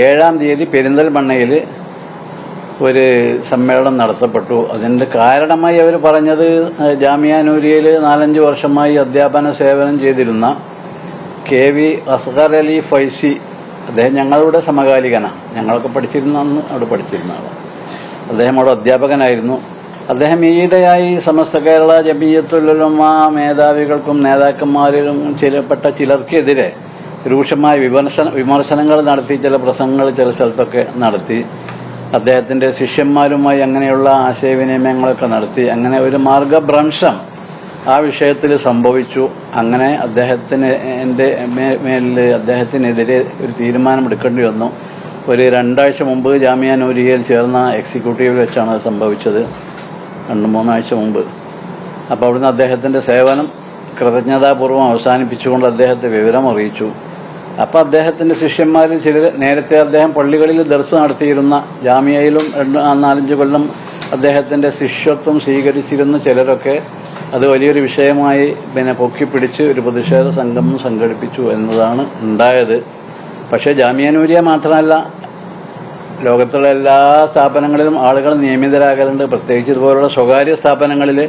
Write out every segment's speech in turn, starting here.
ഏഴാം തീയതി പെരിന്തൽമണ്ണയിൽ ഒരു സമ്മേളനം നടത്തപ്പെട്ടു. അതിന്റെ കാരണമായി അവർ പറഞ്ഞത് ജാമിയാനൂരിയയിൽ നാലഞ്ച് വർഷമായി അധ്യാപന സേവനം ചെയ്തിരുന്ന കെ വി അസ്ഗർ അലി ഫൈസി അദ്ദേഹം ഞങ്ങളുടെ സമകാലികനാണ് ഞങ്ങളൊക്കെ പഠിച്ചിരുന്ന അന്ന് അവിടെ പഠിച്ചിരുന്ന ആളാണ് അദ്ദേഹം അവിടെ അധ്യാപകനായിരുന്നു. അദ്ദേഹം ഈയിടെയായി സമസ്ത കേരള ജമീയത്തുലമ മേധാവികൾക്കും നേതാക്കന്മാരിലും ചിലപ്പെട്ട ചിലർക്കെതിരെ രൂക്ഷമായ വിമർശന വിമർശനങ്ങൾ നടത്തി ചില പ്രസംഗങ്ങൾ ചില സ്ഥലത്തൊക്കെ നടത്തി. അദ്ദേഹത്തിന്റെ ശിഷ്യന്മാരുമായി അങ്ങനെയുള്ള ആശയവിനിമയങ്ങളൊക്കെ നടത്തി. അങ്ങനെ ഒരു മാർഗഭ്രംശം ആ വിഷയത്തിൽ സംഭവിച്ചു. അങ്ങനെ അദ്ദേഹത്തിന് എന്റെ മേലിൽ അദ്ദേഹത്തിനെതിരെ ഒരു തീരുമാനമെടുക്കേണ്ടി വന്നു. ഒരു രണ്ടാഴ്ച മുമ്പ് ജാമ്യ നൂരിയയിൽ ചേർന്ന എക്സിക്യൂട്ടീവിൽ വെച്ചാണ് അത് സംഭവിച്ചത്. രണ്ട് മൂന്നാഴ്ച മുമ്പ്. അപ്പോൾ അവിടുന്ന് അദ്ദേഹത്തിന്റെ സേവനം കൃതജ്ഞതാപൂർവം അവസാനിപ്പിച്ചുകൊണ്ട് അദ്ദേഹത്തെ വിവരം അറിയിച്ചു അപ്പോൾ അദ്ദേഹത്തിന്റെ ശിഷ്യന്മാരിൽ ചിലർ നേരത്തെ അദ്ദേഹം പള്ളികളിൽ ദർസ് നടത്തിയിരുന്ന ജാമ്യയിലും രണ്ട് നാലഞ്ച് കൊല്ലം അദ്ദേഹത്തിന്റെ ശിഷ്യത്വം സ്വീകരിച്ചിരുന്ന ചിലരൊക്കെ അത് വലിയൊരു വിഷയമായി പിന്നെ പൊക്കിപ്പിടിച്ച് ഒരു പ്രതിഷേധ സംഗമം സംഘടിപ്പിച്ചു എന്നതാണ് ഉണ്ടായത്. പക്ഷേ ജാമ്യാനൂരിയ മാത്രമല്ല ലോകത്തുള്ള എല്ലാ സ്ഥാപനങ്ങളിലും ആളുകൾ നിയമിതരാകലുണ്ട്. പ്രത്യേകിച്ച് ഇതുപോലുള്ള സ്വകാര്യ സ്ഥാപനങ്ങളിൽ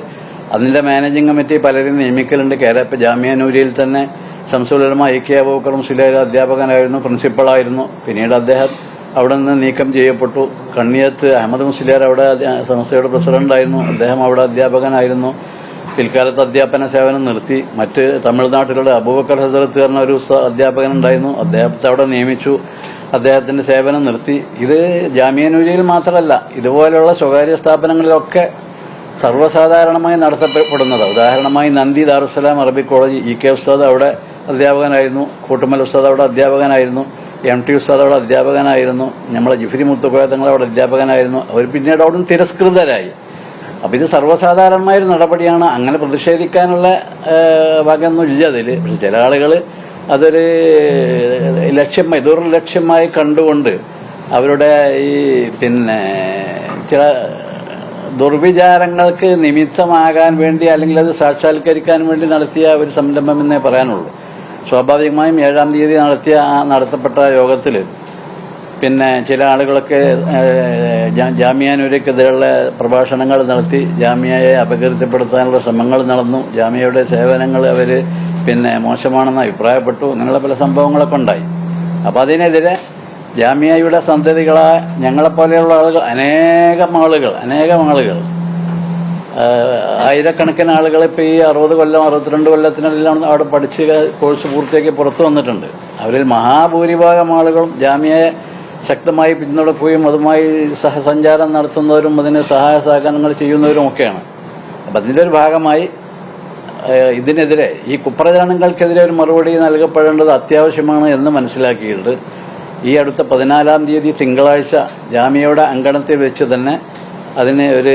അതിന്റെ മാനേജിംഗ് കമ്മിറ്റി പലരും നിയമിക്കലുണ്ട്. കേരള ജാമ്യാനൂരിയിൽ തന്നെ ശംസുലമ എ. കെ. അബൂക്കറും സിലയിലെ അധ്യാപകനായിരുന്നു പ്രിൻസിപ്പളായിരുന്നു. പിന്നീട് അദ്ദേഹം അവിടെ നിന്ന് നീക്കം ചെയ്യപ്പെട്ടു. കണ്ണിയത്ത് അഹമ്മദ് മുസ്ലിയാർ അവിടെ സംസ്ഥയുടെ പ്രസിഡന്റായിരുന്നു. അദ്ദേഹം അവിടെ അധ്യാപകനായിരുന്നു. പിൽക്കാലത്ത് അധ്യാപന സേവനം നിർത്തി. മറ്റ് തമിഴ്നാട്ടിലുള്ള അബൂബക്കർ ഹസരത്ത് പറഞ്ഞ ഒരു അധ്യാപകൻ അധ്യാപകനുണ്ടായിരുന്നു. അദ്ദേഹത്തെ അവിടെ നിയമിച്ചു. അദ്ദേഹത്തിന്റെ സേവനം നിർത്തി. ഇത് ജാമ്യാനൂരിയിൽ മാത്രമല്ല ഇതുപോലെയുള്ള സ്വകാര്യ സ്ഥാപനങ്ങളിലൊക്കെ സർവസാധാരണമായി നടത്തപ്പെടുന്നത്. ഉദാഹരണമായി Nandi Darussalam Arabic college E. K. ഉസ്താദ് അവിടെ അധ്യാപകനായിരുന്നു. കൂട്ടുമൽ ഉസ്താദ് അവിടെ അധ്യാപകനായിരുന്നു. എം ടി ഉസ്താദ് അവിടെ അധ്യാപകനായിരുന്നു. നമ്മളെ ജിഫിരി മുത്തുക്കോയ തങ്ങൾ അവിടെ അധ്യാപകനായിരുന്നു. അവർ പിന്നീട് അവിടെ നിന്ന് തിരസ്കൃതരായി. അപ്പം ഇത് സർവസാധാരണമായ ഒരു നടപടിയാണ്. അങ്ങനെ പ്രതിഷേധിക്കാനുള്ള ഭാഗമൊന്നും ഇല്ല അതിൽ പക്ഷെ ചില ആളുകൾ അതൊരു ലക്ഷ്യമായി ദുർലക്ഷ്യമായി കണ്ടുകൊണ്ട് അവരുടെ ഈ പിന്നെ ചില ദുർവിചാരങ്ങൾക്ക് നിമിത്തമാകാൻ വേണ്ടി അല്ലെങ്കിൽ അത് സാക്ഷാത്കരിക്കാൻ വേണ്ടി നടത്തിയ ഒരു സംരംഭം എന്നേ പറയാനുള്ളൂ. സ്വാഭാവികമായും ഏഴാം തീയതി നടത്തിയ നടത്തപ്പെട്ട യോഗത്തിൽ പിന്നെ ചില ആളുകളൊക്കെ ഏഹ്, ജാ- പ്രഭാഷണങ്ങൾ നടത്തി ജാമ്യയെ അപകീർത്തിപ്പെടുത്താനുള്ള ശ്രമങ്ങൾ നടന്നു. ജാമ്യയുടെ സേവനങ്ങൾ അവർ പിന്നെ മോശമാണെന്ന് അഭിപ്രായപ്പെട്ടു. അങ്ങനെയുള്ള പല സംഭവങ്ങളൊക്കെ ഉണ്ടായി. അപ്പം അതിനെതിരെ ജാമ്യയുടെ സന്തതികളായ ഞങ്ങളെപ്പോലെയുള്ള ആളുകൾ അനേകം ആളുകൾ അനേകം ആളുകൾ ആയിരക്കണക്കിന് ആളുകൾ ഇപ്പോൾ ഈ അറുപത് കൊല്ലം അറുപത്തിരണ്ട് കൊല്ലത്തിനെല്ലാം അവിടെ പഠിച്ച് കോഴ്സ് പൂർത്തിയാക്കി പുറത്തു വന്നിട്ടുണ്ട്. അവരിൽ മഹാഭൂരിഭാഗം ആളുകളും ജാമ്യയെ ശക്തമായി പിന്തുണക്കുകയും അതുമായി സഹസഞ്ചാരം നടത്തുന്നവരും അതിന് സഹായ സഹകരണങ്ങൾ ചെയ്യുന്നവരും ഒക്കെയാണ്. അപ്പം അതിന്റെ ഒരു ഭാഗമായി ഇതിനെതിരെ ഈ കുപ്രചരണങ്ങൾക്കെതിരെ ഒരു മറുപടി നൽകപ്പെടേണ്ടത് അത്യാവശ്യമാണ് എന്ന് മനസ്സിലാക്കിയിട്ട് ഈ അടുത്ത പതിനാലാം തീയതി തിങ്കളാഴ്ച ജാമ്യയുടെ അങ്കണത്തിൽ വെച്ച് തന്നെ അതിന് ഒരു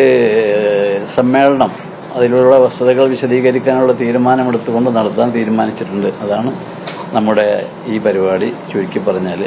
സമ്മേളനം അതിലുള്ള വസ്തുതകൾ വിശദീകരിക്കാനുള്ള തീരുമാനമെടുത്തുകൊണ്ട് നടത്താൻ തീരുമാനിച്ചിട്ടുണ്ട്. അതാണ് നമ്മുടെ ഈ പരിപാടി ചുരുക്കി പറഞ്ഞാൽ